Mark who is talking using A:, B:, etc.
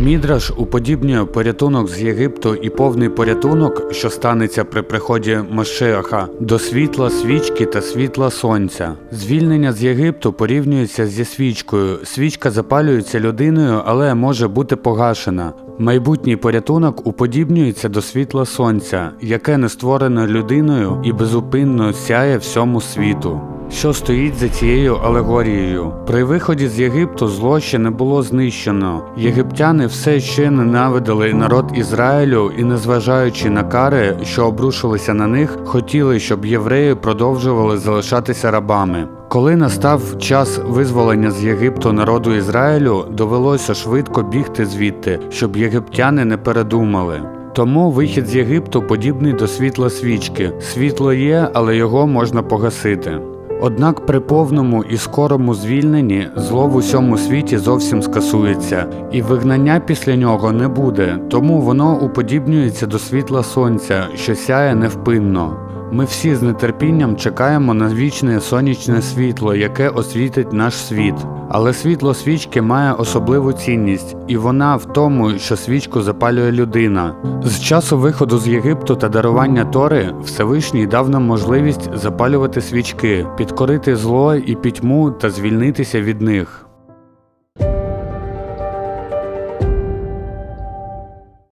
A: Мідраш уподібнює порятунок з Єгипту і повний порятунок, що станеться при приході Машеха, до світла свічки та світла сонця. Звільнення з Єгипту порівнюється зі свічкою. Свічка запалюється людиною, але може бути погашена. Майбутній порятунок уподібнюється до світла сонця, яке не створене людиною і безупинно сяє всьому світу. Що стоїть за цією алегорією? При виході з Єгипту зло ще не було знищено. Єгиптяни все ще ненавидили народ Ізраїлю і, незважаючи на кари, що обрушилися на них, хотіли, щоб євреї продовжували залишатися рабами. Коли настав час визволення з Єгипту народу Ізраїлю, довелося швидко бігти звідти, щоб єгиптяни не передумали. Тому вихід з Єгипту подібний до світла свічки. Світло є, але його можна погасити. Однак при повному і скорому звільненні зло в усьому світі зовсім скасується, і вигнання після нього не буде, тому воно уподібнюється до світла сонця, що сяє невпинно. Ми всі з нетерпінням чекаємо на вічне сонячне світло, яке освітить наш світ. Але світло свічки має особливу цінність, і вона в тому, що свічку запалює людина. З часу виходу з Єгипту та дарування Тори Всевишній дав нам можливість запалювати свічки, підкорити зло і пітьму та звільнитися від них.